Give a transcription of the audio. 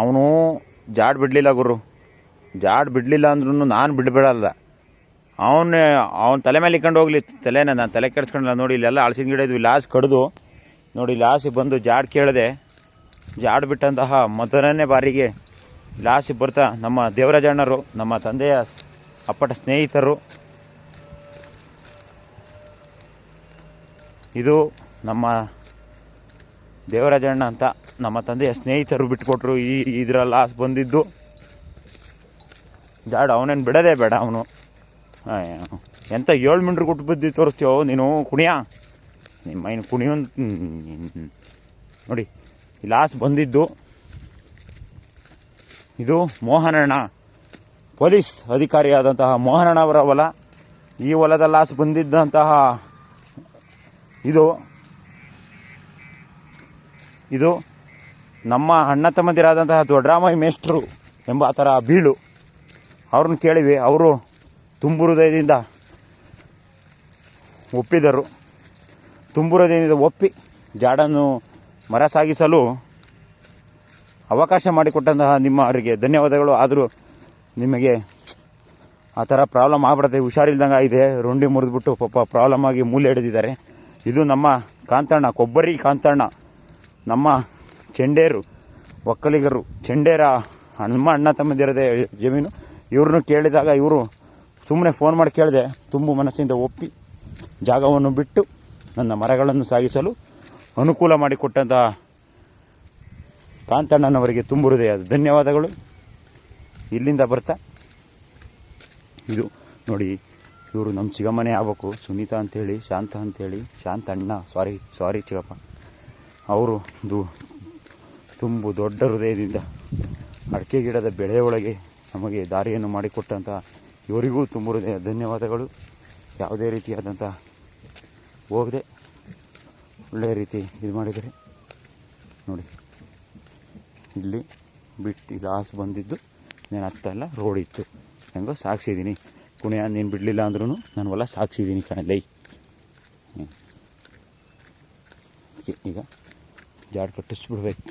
ಅವನು ಜಾಡ್ ಬಿಡಲಿಲ್ಲ ಗುರು. ಜಾಡ್ ಬಿಡಲಿಲ್ಲ ಅಂದ್ರೂ ನಾನು ಬಿಡಬೇಡಲ್ಲ. ಅವನೇ ಅವನ ತಲೆ ಮೇಲೆ ಇಕ್ಕೊಂಡು ಹೋಗಲಿ, ತಲೆನ ನಾನು ತಲೆ ಕೆಡ್ಸ್ಕೊಂಡಿಲ್ಲ ನೋಡಿ ಇಲ್ಲೆಲ್ಲ ಹಳಸಿನ ಗಿಡ ಇದ್ವಿ ಲಾಸ್ ಕಡಿದು. ನೋಡಿ ಲಾಸಿಗೆ ಬಂದು ಜಾಡ್ ಕೇಳಿದೆ, ಜಾಡ್ ಬಿಟ್ಟಂತಹ ಮೊದಲನೇ ಬಾರಿಗೆ ಲಾಸಿಗೆ ಬರ್ತಾ ನಮ್ಮ ದೇವರಾಜಣ್ಣರು ನಮ್ಮ ತಂದೆಯ ಅಪ್ಪಟ ಸ್ನೇಹಿತರು. ಇದು ನಮ್ಮ ದೇವರಾಜಣ್ಣ ಅಂತ ನಮ್ಮ ತಂದೆಯ ಸ್ನೇಹಿತರು ಬಿಟ್ಕೊಟ್ರು, ಈ ಇದರ ಲಾಸ್ ಬಂದಿದ್ದು. ಜಾಡ ಅವನೇನು ಬಿಡದೆ ಬೇಡ ಅವನು. ಎಂತ ಏಳು ಮಿಂಡ್ರು ಕೊಟ್ಟು ಬಿದ್ದು ತೋರಿಸ್ತೀವೋ ನೀನು ಕುಣಿಯ. ನಿಮ್ಮ ಏನು ಕುಣಿಯೋ ನೋಡಿ, ಈ ಲಾಸ್ ಬಂದಿದ್ದು. ಇದು ಮೋಹನಣ್ಣ, ಪೊಲೀಸ್ ಅಧಿಕಾರಿಯಾದಂತಹ ಮೋಹನಣ್ಣ ಅವರ ಹೊಲ. ಈ ಹೊಲದ ಲಾಸ್ ಬಂದಿದ್ದಂತಹ ಇದು ಇದು ನಮ್ಮ ಅಣ್ಣ ತಮ್ಮಂದಿರಾದಂತಹ ದೊಡ್ಡರಾಮಯ್ಯ ಮೇಷ್ಟ್ರು ಎಂಬ ಆ ಥರ ಬೀಳು, ಅವ್ರನ್ನ ಕೇಳಿವಿ. ಅವರು ತುಂಬು ಹೃದಯದಿಂದ ಒಪ್ಪಿದರು. ತುಂಬು ಹೃದಯದಿಂದ ಒಪ್ಪಿ ಜಾಡನ್ನು ಮರ ಸಾಗಿಸಲು ಅವಕಾಶ ಮಾಡಿಕೊಟ್ಟಂತಹ ನಿಮ್ಮ ಅವರಿಗೆ ಧನ್ಯವಾದಗಳು. ಆದರೂ ನಿಮಗೆ ಆ ಥರ ಪ್ರಾಬ್ಲಮ್ ಆಗ್ಬಿಡುತ್ತೆ. ಹುಷಾರಿಲ್ದಂಗೆ ಇದೆ ರುಂಡಿ ಮುರಿದ್ಬಿಟ್ಟು ಪಾಪ ಪ್ರಾಬ್ಲಮ್ ಆಗಿ ಮೂಲೆ ಹಿಡಿದಿದ್ದಾರೆ ಇದು ನಮ್ಮ ಕಾಂತಣ್ಣ, ಕೊಬ್ಬರಿ ಕಾಂತಣ್ಣ. ನಮ್ಮ ಚೆಂಡೇರು, ಒಕ್ಕಲಿಗರು, ಚೆಂಡೇರ ನಮ್ಮ ಅಣ್ಣ ತಮ್ಮದಿರದೆ ಜಮೀನು. ಇವ್ರನ್ನೂ ಕೇಳಿದಾಗ ಇವರು ಸುಮ್ಮನೆ ಫೋನ್ ಮಾಡಿ ಕೇಳಿದೆ, ತುಂಬ ಮನಸ್ಸಿಂದ ಒಪ್ಪಿ ಜಾಗವನ್ನು ಬಿಟ್ಟು ನನ್ನ ಮರಗಳನ್ನು ಸಾಗಿಸಲು ಅನುಕೂಲ ಮಾಡಿಕೊಟ್ಟಂತಹ ಕಾಂತಣ್ಣನವರಿಗೆ ತುಂಬ ಹೃದಯ. ಧನ್ಯವಾದಗಳು. ಇಲ್ಲಿಂದ ಬರ್ತಾ ಇದು ನೋಡಿ, ಇವರು ನಮ್ಮ ಚಿಗಮ್ಮನೆ ಆಗಬೇಕು. ಸುನೀತಾ ಅಂತೇಳಿ, ಶಾಂತ ಅಂತೇಳಿ ಶಾಂತ ಅಣ್ಣ ಸಾರಿ ಸಾರಿ ಚಿಗಪ್ಪ. ಅವರು ಇದು ತುಂಬು ದೊಡ್ಡ ಹೃದಯದಿಂದ ಅಡಿಕೆ ಗಿಡದ ಬೆಳೆ ನಮಗೆ ದಾರಿಯನ್ನು ಮಾಡಿಕೊಟ್ಟಂಥ ಇವರಿಗೂ ತುಂಬ ಹೃದಯ ಧನ್ಯವಾದಗಳು. ಯಾವುದೇ ರೀತಿಯಾದಂಥ ಹೋಗದೆ ಒಳ್ಳೆಯ ರೀತಿ ಇದು ಮಾಡಿದರೆ ನೋಡಿ, ಇಲ್ಲಿ ಬಿಟ್ಟು ಹಾಸು ಬಂದಿದ್ದು ನಾನು ಹತ್ತಲ್ಲ ರೋಡ್ ಇತ್ತು. ಹೆಂಗೋ ಸಾಕ್ಸಿದ್ದೀನಿ. ಕುಣಿಯ ನೀನು ಬಿಡಲಿಲ್ಲ ಅಂದ್ರೂ ನಾನು ಹೊಲ ಸಾಕ್ಸಿದ್ದೀನಿ ಕಣಲೈ ಈಗ ಜಾಡ್ ಕಟ್ಟಿಸ್ಬಿಡ್ಬೇಕು.